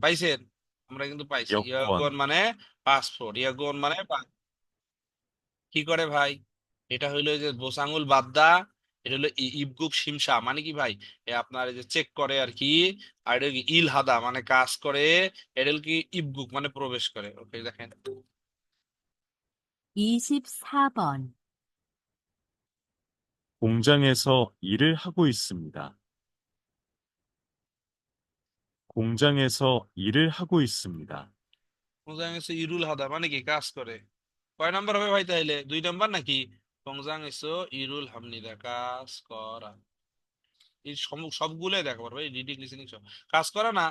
পাইছেন আমরা কিন্তু পাইছি মানে পাসপোর্ট মানে কি করে ভাই এটা হইল যে বোসাঙ্গুল বাদ্দা এটা হলো ইবগুপ মানে কি ভাই আপনার এই যে চেক করে আর কি আর এটা মানে কাজ করে এটা কি ইবগুপ মানে প্রবেশ করে ওকে দেখেন 24번 공장에서 일을 하고 있습니다. 공장에서 일을 하고 있습니다. কংজাং এসো ইরুল হাদা মানে কি কাজ করে কয় নাম্বার হবে ভাই তাইলে দুই নাম্বার নাকি কংজাং এসো ইরুল হামনিদা কাজ করা এই সব- সবগুলোই দেখো ভাই রিডিং লিসেনিং সব কাজ করা না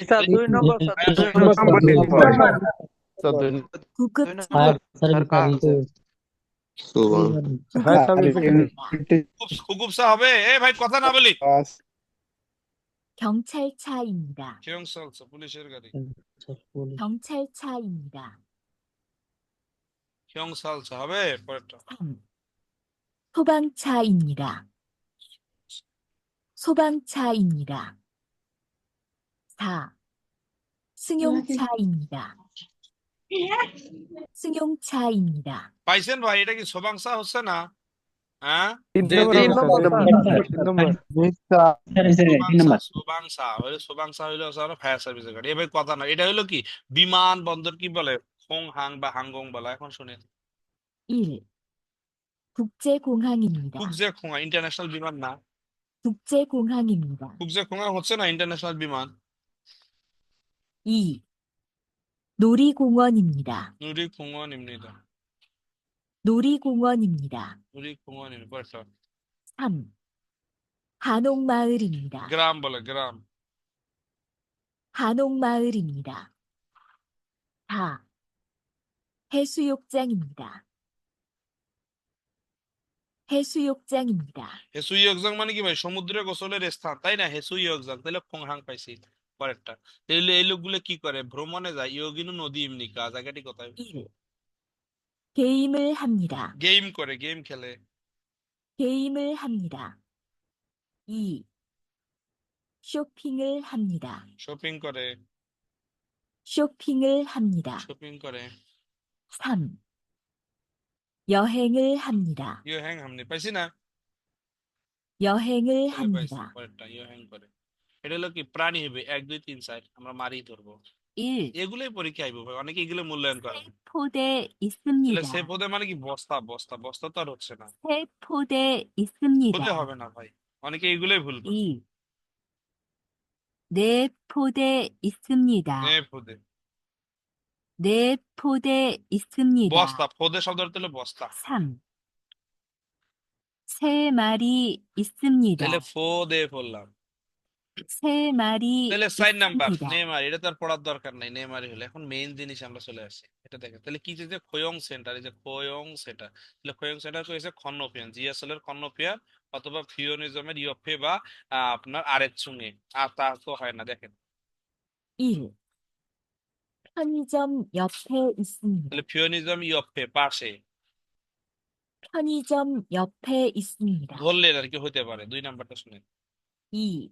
স্যার দুই নম্বর স্যার হ্যাঁ, দুই হ্যাঁ, নম্বর স্যার দুই 구급차, সরকার খুব খুকুবসা হবে এ ভাই কথা না বলি 경찰차입니다. Kyungsal sa polis yergari. 경찰차입니다. Kyungsal sa habe porta. 3. 소방차입니다. 소방차입니다. 4. 승용차입니다. 승용차입니다. Paisen bhai eta ki sobangsa hosse na? কথা না এটা হইলো কি বিমান বন্দর কি বলে খোং হাং বা হাংগং বলা এখন শুনেন 1. 국제공항입니다. কুকজে খোঙা ইন্টারন্যাশনাল বিমান না 국제공항입니다. কুকজে খোঙা হচ্ছে না ইন্টারন্যাশনাল বিমান 2. 놀이공원입니다. নুরি 공원입니다 놀이공원입니다. নুরি 공원입니다 পরেরটা 3. 한옥마을입니다. গ্রাম বলে গ্রাম 한옥마을입니다. 4. 해수욕장입니다. 해수욕장입니다. হেসু ইয়কজাং মানে কি ভাই সমুদ্রে গোসলের স্থান তাই না হেসু ইয়কজাং তাহলে খোংহাং পাইছি পরেরটা তাহলে এই লোকগুলো কি করে ভ্রমণে যায় ইয়গিনু নদী এমনিকা জায়গাটি কোথায় 1. 게임을 합니다. গেম করে গেম খেলে 게임을 합니다. 2. 쇼핑을 합니다. শপিং করে 쇼핑을 합니다. শপিং করে 3. 여행을 합니다. ইয়হ্যাং হামনি পাইছি না 여행을 ওই পাইছি 합니다. পরেরটা ইয়হ্যাং করে এটা হলো কি প্রাণী হবে এক দুই তিন চার আমরা মারি ধরবো 1. এগুলোই পরীক্ষা আইবো ভাই অনেকে এগুলো মূল্যায়ন করে না। 세포대 তাহলে 있습니다. সে পদে মানে কি বস্তা বস্তা বস্তা তো আর হচ্ছে না 세포대 পদে 있습니다. হবে না ভাই অনেকে এগুলোই ভুল করে 2. 내포대 있습니다. এ পদে 내포대 있습니다. বস্তা পদে শব্দ অর্থ হলো বস্তা 3. 세 마리 있습니다. তাহলে ফো দিয়ে পড়লাম 세 মারি তাহলে সাইন নাম্বার 있습니다. নেমার এটা তো আর পড়ার দরকার নাই নেমারি হলো এখন মেইন জিনিস আমরা চলে আসি এটা দেখেন তাহলে কি যে খোয়ং সেন্টার এই যে খোয়ং সেন্টার তাহলে খোয়ং সেন্টার কইছে খন্নপিয়ান জিএসএল এর খন্নপিয়ান অথবা ফিওনিজমের ইয়ফে বা আহ, আপনার আরেক চুঙে আর তা তো হয় না দেখেন 1. 편의점 옆에 있습니다. তাহলে ফিওনিজম ইয়ফে পাশে 편의점 옆에 있습니다. ধরলেন আর কি হতে পারে দুই নাম্বারটা শুনেন 2.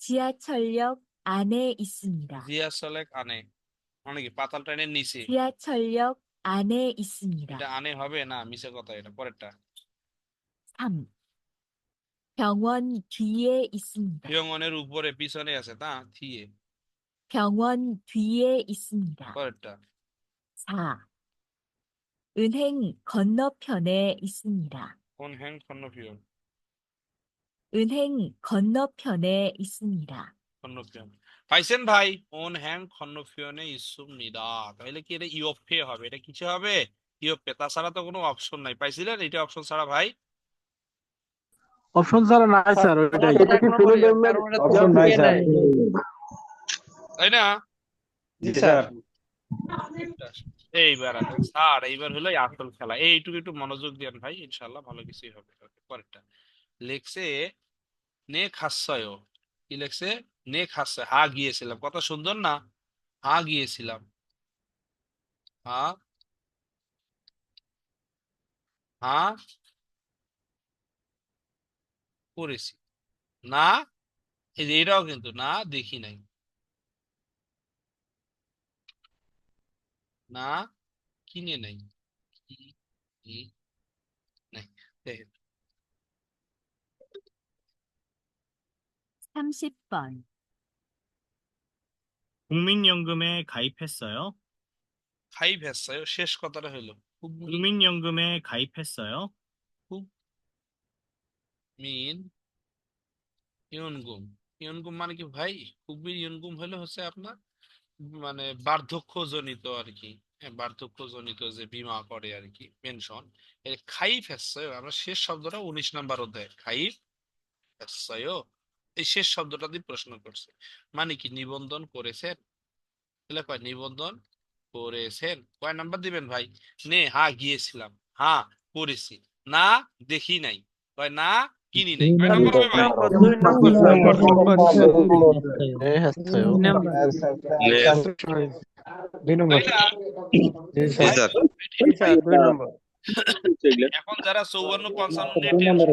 지하철역 안에 있습니다. জিয়াসলেক আনে মানে কি পাতাল ট্রেনের নিচে 지하철역 안에 있습니다. এটা আনে হবে না মিছে কথা এটা পরেরটা 3. 병원 뒤에 있습니다. ফিয়ংনের উপরে পিছনে আছে তা থিয়ে 병원 뒤에 있습니다. পরেরটা 4. 은행 건너편에 있습니다. কোন হ্যাং খন্নপিয়ন 은행 건너편에 있습니다. খন্নপিয়ন পাইছেন ভাই ওন হ্যাং খন্নপিয়নে ইসুম নিদা তাহলে কি এটা ইয়ফে হবে এটা কিছু হবে ইয়ফে তাছাড়া তো কোনো অপশন নাই পাইছিলেন এটা অপশন ছাড়া ভাই অপশন ছাড়া নাই স্যার ওইটাই অপশন নাই স্যার তাই না জি স্যার এইবার আছে স্যার এইবার হলো আসল খেলা এইটুকু একটু মনোযোগ দেন ভাই ইনশাল্লাহ ভালো কিছুই হবে Okay, পরেরটা লেখছে নে খাচ্ছয় কি লেখছে? নে খাচ্ছে হা গিয়েছিলাম। কত সুন্দর না? হা গিয়েছিলাম। হা? হা? করেছি। না? এই যে এটাও কিন্তু না, দেখি নাই। না? কিনে নাই। কি? নাই। দেখেন। 30번. 국민연금에 가입했어요? 가입했어요 শেষ কথাটা হলো 국민 국민연금에 가입했어요? মিন ইয়নগুম ইয়নগুম মানে কি ভাই কুকবির ইয়নগুম হলে হচ্ছে আপনার মানে বার্ধক্যজনিত আর কি হ্যাঁ, বার্ধক্যজনিত যে বীমা করে আর কি পেনশন এর খাইফ এসছে আমরা শেষ শব্দটা উনিশ নাম্বার অধ্যায় খাইফ এসছয় এই শেষ শব্দটা দিয়ে প্রশ্ন করছে। মানে কি? নিবন্ধন করেছেন? তাহলে কয়? নিবন্ধন করেছেন। কয় নাম্বার দিবেন ভাই? নে হ্যাঁ গিয়েছিলাম। হ্যাঁ করেছি। না দেখি নাই। কয় না কিনি নাই। কয় নাম্বার হবে ভাই? দুই নম্বর। এখন যারা চৌবান্ন পঞ্চান্ন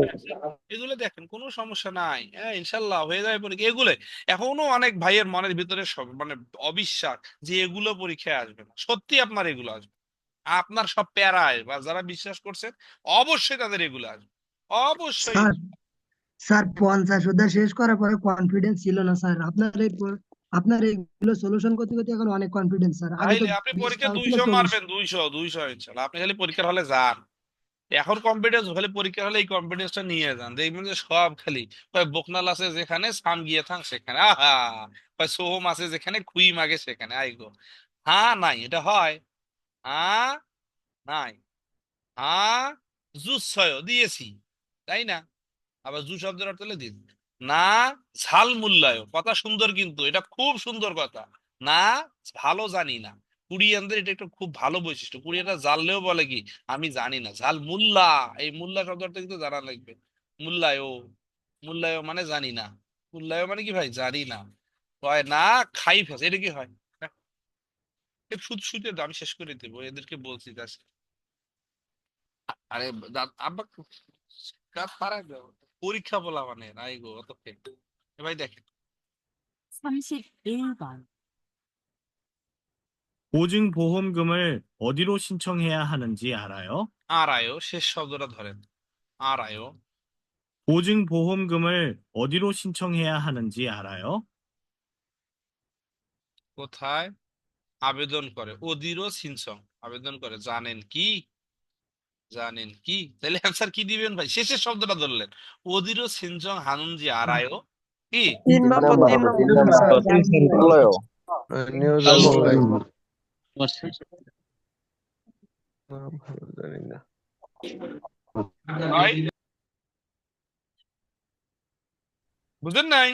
আচ্ছা, এগুলো দেখেন কোনো সমস্যা নাই। হ্যাঁ ইনশাল্লাহ হয়ে যাবে পরীক্ষা। এগুলো এখনও অনেক ভাইয়ের মনের ভিতরে মানে অবিশ্বাস যে এগুলো পরীক্ষায় আসবে না। সত্যি আপনার এগুলো আসবে। আপনার সব প্যারায় বা যারা বিশ্বাস করছেন অবশ্যই তাদের এগুলো আসবে। অবশ্যই। স্যার পঞ্চাশ শেষ করার পরে কনফিডেন্স ছিল না স্যার। আপনার এই আপনার এইগুলো সলিউশন করতে করতে এখন অনেক কনফিডেন্স স্যার আগে তো আপনি পরীক্ষা ছিল, দুইশো চল্লিশ। মারবেন দুইশো দুইশো ইনশাল্লাহ আপনি খালি পরীক্ষার হলে যান। এখন কনফিডেন্স হলে পরীক্ষার হলে এই কনফিডেন্সটা নিয়ে যান। দেখবেন যে সব খালি। কয় বকনাল আছে যেখানে সাম গিয়ে থাক সেখানে। আহা! কয় সোহম আছে যেখানে খুই মাগে সেখানে। আই গো। হ্যাঁ নাই এটা হয়। হ্যাঁ নাই। হ্যাঁ জুস ছয় দিয়েছি। তাই না? আবার জু শব্দের অর্থ হলে দিন। না ঝাল মূল্যায় কথা সুন্দর কিন্তু, এটা খুব সুন্দর কথা। না ভালো জানি না। কোরিয়ানদের এটা একটা খুব ভালো বৈশিষ্ট্য। কোরিয়ানরা জানলেও বলে কি, আমি জানি না। ঝাল মুল্লা এই মুল্লা শব্দটা কিন্তু জানা লাগবে। মূল্যায় মূল্যায় মানে জানি না। মূল্যায় মানে কি ভাই? জানি না। হয় না, খাই ফেস এটা কি হয়? সুদ সুদের দাম শেষ করে দেবো, এদেরকে বলছি আরে আব্বা, কাজ পারা। পরীক্ষা বলা মানে নাই গো অত ফেক। এ ভাই দেখেন 31번. 보증보험금을 어디로 신청해야 하는지 알아요? আড়ায়ও শেষ শব্দটা ধরেন আড়ায়ও 보증보험금을 어디로 신청해야 하는지 알아요? কোথায় আবেদন করে অধীরও সিনসং আবেদন করে জানেন কি জানেন কি? তাহলে অ্যান্সার কি দিবেন ভাই? শেষের শব্দটা ধরলেন। ওদিরো সিনজং হানুনজি আরায়ও কি? বুঝলেন নাই?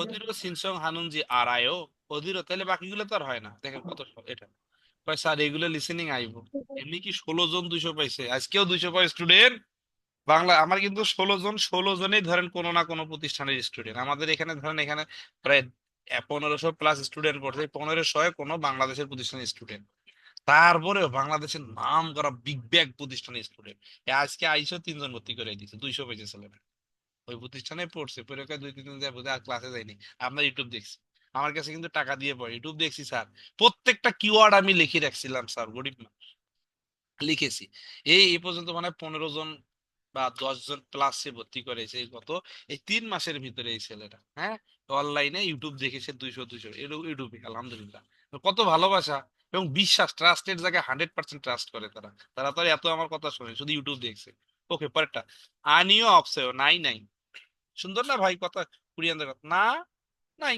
অধিরও সিনসং হানুনজি আয়ো অধিরও তাহলে বাকিগুলো তো আর হয় না। দেখেন কত এটা। কয় স্যার এগুলো লিসেনিং আইব। এমনি কি ষোলো জন দুইশো পাইছে? আজকেও দুইশো পাই স্টুডেন্ট বাংলা আমার কিন্তু ষোলো জন ষোলো জনেই ধরেন কোনো না কোনো প্রতিষ্ঠানের স্টুডেন্ট আমাদের এখানে ধরেন এখানে প্রায় পনেরোশো প্লাস স্টুডেন্ট পড়ছে। পনেরোশো কোনো বাংলাদেশের প্রতিষ্ঠানের স্টুডেন্ট তারপরেও বাংলাদেশের নাম করা বিগ ব্যাগ প্রতিষ্ঠানের স্টুডেন্ট আজকে আইসো তিনজন ভর্তি করে দিয়েছে দুইশো পেয়েছে ছেলেমেয়ে। ওই প্রতিষ্ঠানে পড়ছে। পরীক্ষায় দুই তিন দিন যায় আর ক্লাসে যায়নি আমরা ইউটিউব দেখছি। আমার কাছে কিন্তু টাকা দিয়ে পড়ে। ইউটিউব দেখছি, স্যার। প্রত্যেকটা কিওয়ার্ড আমি লিখে রাখছিলাম, স্যার, গরিব মানুষ। লিখেছি। এই এই পর্যন্ত মানে পনেরো জন বা দশ জন প্লাস ভর্তি করেছে গত, এই তিন মাসের ভিতরে এই ছেলেটা হ্যাঁ? অনলাইনে ইউটিউব দেখেছে দুইশো দুইশো। ইউটিউবে আলহামদুলিল্লাহ। কত ভালোবাসা এবং বিশ্বাস ট্রাস্টের জায়গায় হান্ড্রেড পার্সেন্ট ট্রাস্ট করে তারা। তারা তো এত আমার কথা শোনে, শুধু ইউটিউব দেখছে। ওকে, পরেরটা। আনিও অপসেও, নাই নাই। সুন্দর না ভাই, কথা কুরিয়ানদের কথা। না, নাই।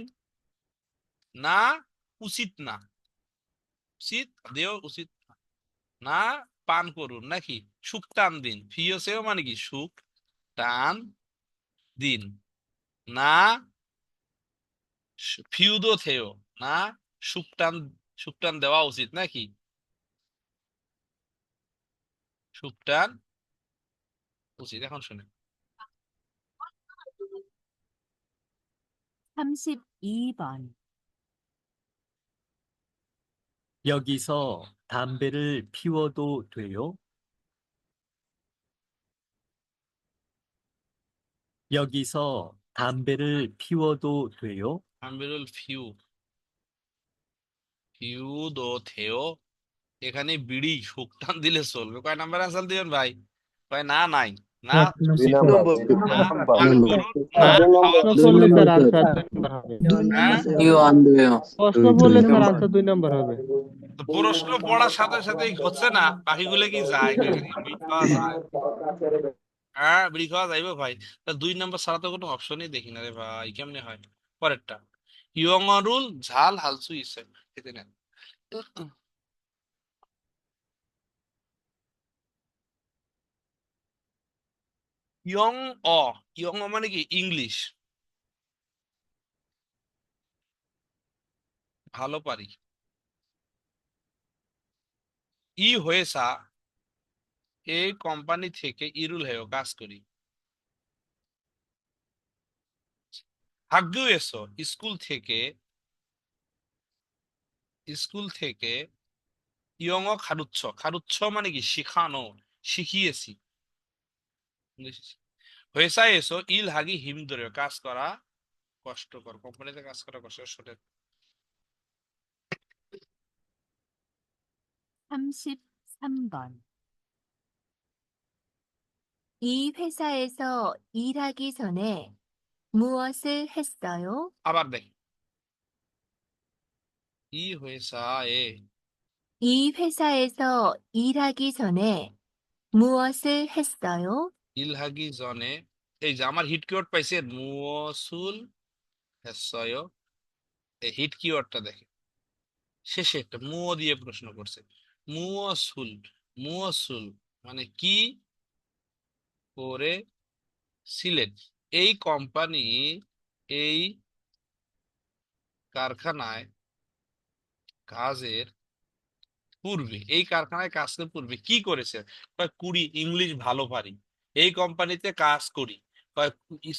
না, উচিত না। উচিত, দেও উচিত না। পান করুন নাকি? সুখ টান দিন। ফিওসেও মানে কি? সুখ টান দিন। না ফিউদো থেও। না, সুখ টান সুখ টান দেওয়া উচিত নাকি? সুখ টান উচিত। এখন শুনে 32번. 여기서 담배를 피워도 돼요? 여기서 담배를 피워도 돼요? 담배를 피우 পিউদো থেও এখানে বিড়ি শুকটান দিলে চলবে কয় নাম্বার আনসার দিবেন ভাই কয় না নাই না দুই নম্বর দুই না নম্বর। পান করুন, না খাওয়া প্রশ্ন করলে স্যার আনসার দুই হ্যাঁ? প্রশ্ন করলে স্যার আনসার দুই নম্বর হবে। প্রশ্ন পড়ার সাথে সাথে হচ্ছে না বাকিগুলো কি যায়? খাওয়া হ্যাঁ বিড়ি খাওয়া যাইবে ভাই। তা দুই নম্বর ছাড়া তো কোনো অপশনই দেখি না রে ভাই কেমনে হয়? পরেরটা। ইয়ংরুল ঝাল হালসু ইসে। ইয়ং অ ইয়ং অ মানে কি? ইংলিশ ভালো পারি। ই হয়েছা এই কোম্পানি থেকে ইরুল হেও কাজ করি। হাগ্গু এসো, স্কুল থেকে। স্কুল থেকে। ইয়ং খারুচ্ছ। খারুচ্ছ মানে কি? শিখানো, শিখিয়েছি। বুঝেছিস? হয়েছা এসো ইল হাগি হিম ধরে কাজ করা কষ্টকর কোম্পানিতে কাজ করা কষ্ট শোনে 33번. 이 회사에서 일하기 전에 무엇을 했어요? আবার দেখ 이 회사에 이 회사에서 일하기 전에 무엇을 했어요? ইলহাগি জনে, এই যে আমার হিট কিওয়ার্ড পাইছে মুসুল এই হিট কিওয়ার্ডটা দেখে। শেষে একটা মুও দিয়ে প্রশ্ন করছে মুসুল মুসুল মানে কি? করে সিলেট, এই কোম্পানি এই কারখানায় কাজের পূর্বে, এই কারখানায় কাজের পূর্বে কি করেছে? কুড়ি ইংলিশ ভালো পারি। এই কোম্পানিতে কাজ করি।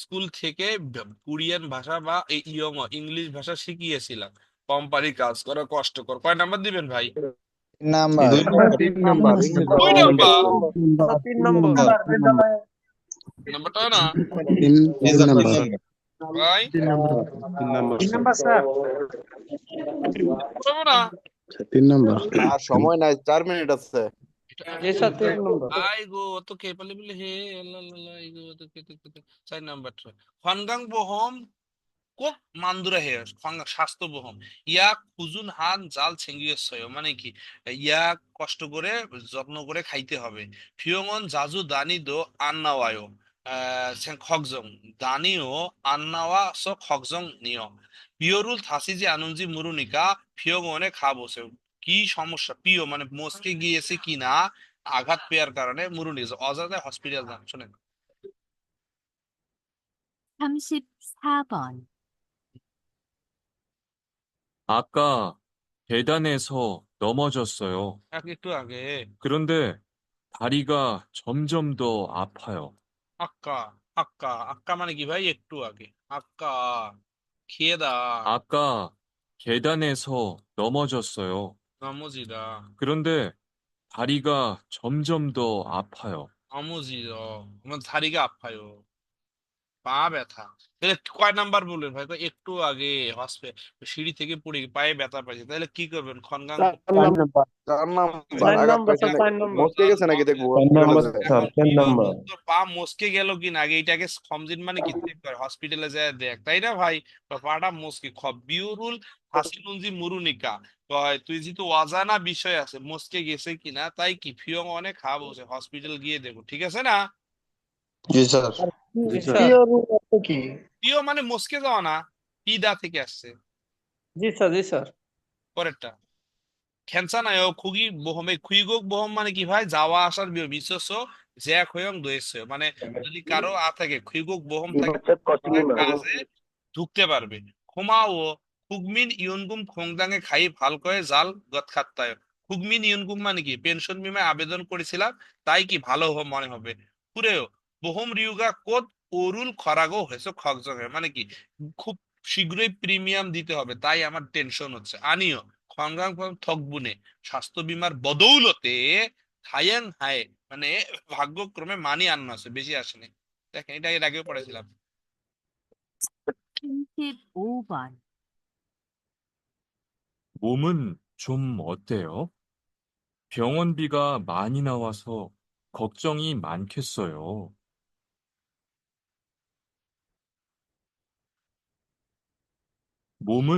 স্কুল থেকে কোরিয়ান ভাষা বা এই ইয়ং ইংলিশ ভাষা শিখিয়েছিলাম। কোম্পানি কাজ করা কষ্টকর। কয় নাম্বার দিবেন ভাই? নাম্বার। তিন নাম্বার তিন নম্বর নাম্বারটা না? তিন নম্বর। ভাই? তিন নম্বর। তিন নম্বর। স্যার। তিন নম্বর। আর সময় নাই চার মিনিট আছে। জি স্যার তিন নম্বর। আই গো অত কে পালে বলে হে আল্লাহ আল্লাহ আই গো অত কে তে কে তে চার নাম্বারটা খনগাং বহম কোক মান্দুরা হে খনগাং স্বাস্থ্য বহম। ইয়া খুজুন হান জাল ছেঙ্গিয়েছয় মানে কি? ইয়া কষ্ট করে যত্ন করে খাইতে হবে। ফিয়ঙন জাজু দানি দো আন্নাওয়ায়ো। খগজং। দানিও আন্নাওয়া স খগজং নিয়। পিয়রুল থাসি যে আনুনজি মুরুনিকা ফিয়ঙনে খাবসে কি সমস্যা পিও মানে মস্কে গিয়েছে কিনা আঘাত পেয়ার কারণে মুরুনি অজাদায় হসপিটাল যান শোনেন 34번. 아까 계단에서 넘어졌어요. এক একটু আগে 그런데 다리가 점점 더 아파요. আক্কা আক্কা আক্কা মানে কি ভাই একটু আগে আক্কা খেদা 아까 계단에서 넘어졌어요. 나머지다. 그런데 다리가 점점 더 아파요. 나머지다. 그러면 다리가 아파요. পা ব্যথা। তাহলে কয় নাম্বার বললেন ভাই? কয় একটু আগে হসপিটাল সিঁড়ি থেকে পড়ে পায়ে ব্যথা পাইছে। তাহলে কি করবেন? খনগাং চার নম্বর চার আঘাত নম্বর পাইছে স্যার চার নম্বর। মস্কে গেছে নাকি দেখব। এখন পিওর তোর পা মস্কে গেল কিনা? আগে এটাকে সমজিন মানে কি? করে হসপিটালে যায় দেখ। তাই না ভাই? পাটা মস্কে বিউরুল হাসিনুনজি মুরুনিকা। কয় তুই যেহেতু অজানা বিষয় আছে মস্কে গেছে কিনা তাই কি? ফিয়ং অনেক খাওয়া বসে হসপিটাল গিয়ে দেখো ঠিক আছে না? জি স্যার। কি? পিও মানে মস্কে যাওয়া না পিদা থেকে আসছে। জি স্যার জি স্যার। পরেরটা। খেনসা নাই খুগি বহমে খুইগোক বহম মানে কি ভাই? যাওয়া আসার জ্যাক হয়ং দোয়েছে মানে যদি কারও আ থাকে খুইগোক বহম থাকে কাজে ঢুকতে পারবে। খোমাও খুগমিন ইয়নগুম খোংদাঙে খাই ভালো করে জাল গত খাত্তায়। খুগমিন ইয়নগুম মানে কি? পেনশন বিমায় আবেদন করেছিলাম তাই কি ভালো হ- মনে হবে? পুরেও বহম রিউগা কোদ ওরুল খরাগো হয়েছে খগজগে মানে কি খুব শীঘ্রই প্রিমিয়াম দিতে হবে তাই আমার টেনশন হচ্ছে আনিও খনগাং থকবুনে স্বাস্থ্য বিমার বদৌলতে হায়াং হায় মানে ভাগ্যক্রমে মানি আন্ন আছে বেশি আসেনি দেখেন এটা এর আগেও পড়েছিলাম 35번. 몸은 좀 어때요? 병원비가 많이 나와서 걱정이 많겠어요. 몸은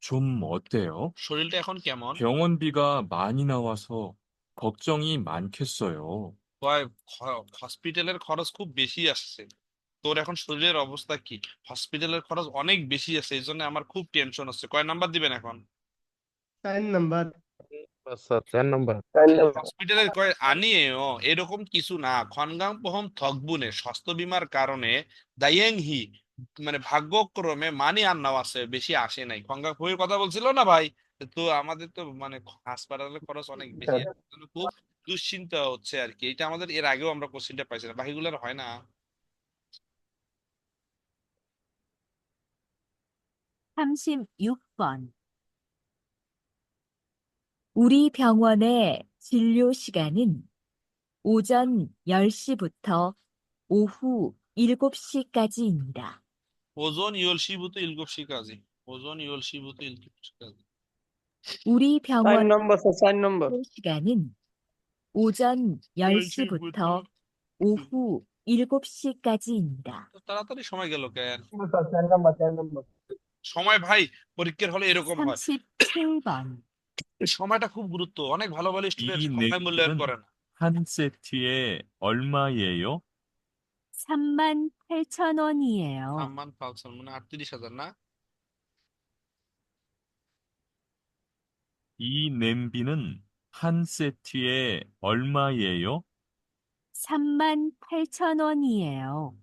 좀 어때요? শরীরটা এখন কেমন 병원비가 많이 나와서 걱정이 많겠어요. কয় খ- হসপিটালের খরচ খুব বেশি আসছে তোর এখন শরীরের অবস্থা কি হসপিটালের খরচ অনেক বেশি আছে এই জন্য আমার খুব টেনশন হচ্ছে কয় নাম্বার দিবেন এখন চার নাম্বার স্যার চার নম্বর হসপিটালের কয় আনিয়ে ও এরকম কিছু না খনগাং পহম থকবুনে স্বাস্থ্য বীমার কারণে দাইয়েং হি মানে ভাগ্যক্রমে মানি আর নাও আছে বেশি আসে নাই খনগাং বইয়ের কথা বলছিল না ভাই তো আমাদের তো মানে হাসপাতালের খরচ অনেক বেশি এর জন্য খুব দুশ্চিন্তা হচ্ছে আর কি এটা আমাদের এর আগেও আমরা কোশ্চেনটা পাইছি না বাকিগুলোর হয় না 36번. 우리 병원의 진료 시간은 오전 10시부터 오후 7시까지입니다. ওজন ইয়লসিভূত ইলগপসি কাজী ওজন ইয়লসিভূত ইলগপসি কাজী 우리 চার 병원의 নম্বর স্যার চার নম্বর 진료 시간은 오전 10시부터 오후 7시까지입니다. তো তাড়াতাড়ি সময় গেল কেন স্যার চার নম্বর চার নম্বর সময় ভাই পরীক্ষার হলে এরকম হয় 37번. এই সময়টা খুব গুরুত্ব অনেক ভালো ভালো স্টুডেন্ট 이 সময় মূল্যায়ন 넥타이는 করে না 한 세트에 얼마예요? 3만 8천 원이에요. সাম্মান ফালসান মানে আটত্রিশ হাজার না 이 냄비는 한 세트에 얼마예요? 3만 8천 원이에요.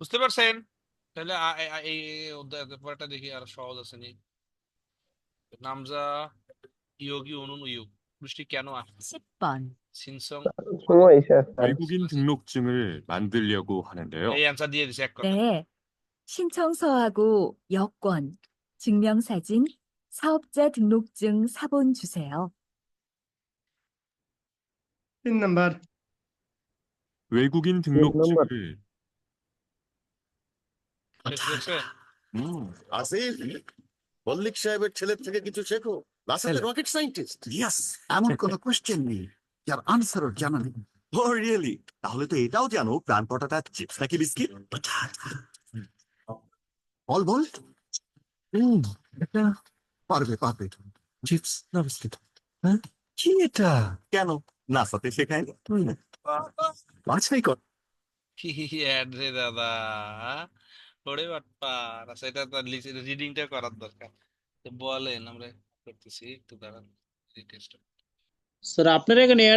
বুঝতে পারছেন তাহলে আ- এ- আ- এই এই অধ্যায় পরেরটা দেখি আর সহজ আছে নি নামজা ইয়োগি অনুন ইয়োগ বৃষ্টি কেন আসে 10번. 신성 সময় স্যার 외국인 등록증을 만들려고 하는데요. এই অ্যান্সার দিয়ে দিছে এক কথা 네. 신청서하고 여권, 증명사진, 사업자 등록증 사본 주세요. তিন নাম্বার 외국인 넘버- 등록증을 শেষ দেখছে হুম আসিফ মল্লিক সাহেবের ছেলের থেকে কিছু শেখো নাসাতে রকেট সায়েন্টিস্ট ইয়েস এমন কোনো কোশ্চেন নেই। যার আনসারও জানা নেই। ও রিয়েলি তাহলে তো এটাও জানো প্রাণ পটাটা চিপস নাকি বিস্কিট? বল বল হুম এটা পারবে পারবে। চিপস না বিস্কিট? হ্যাঁ? কি এটা? কেন? নাসাতে শেখায়নি বাছাই কর। কি অ্যাড রে দাদা ওরে আচ্ছা এটা তো রিডিংটা করার দরকার। তো বলেন আমরা। করতেছি একটু দাঁড়ান রিটেস্ট স্যার আপনার এখানে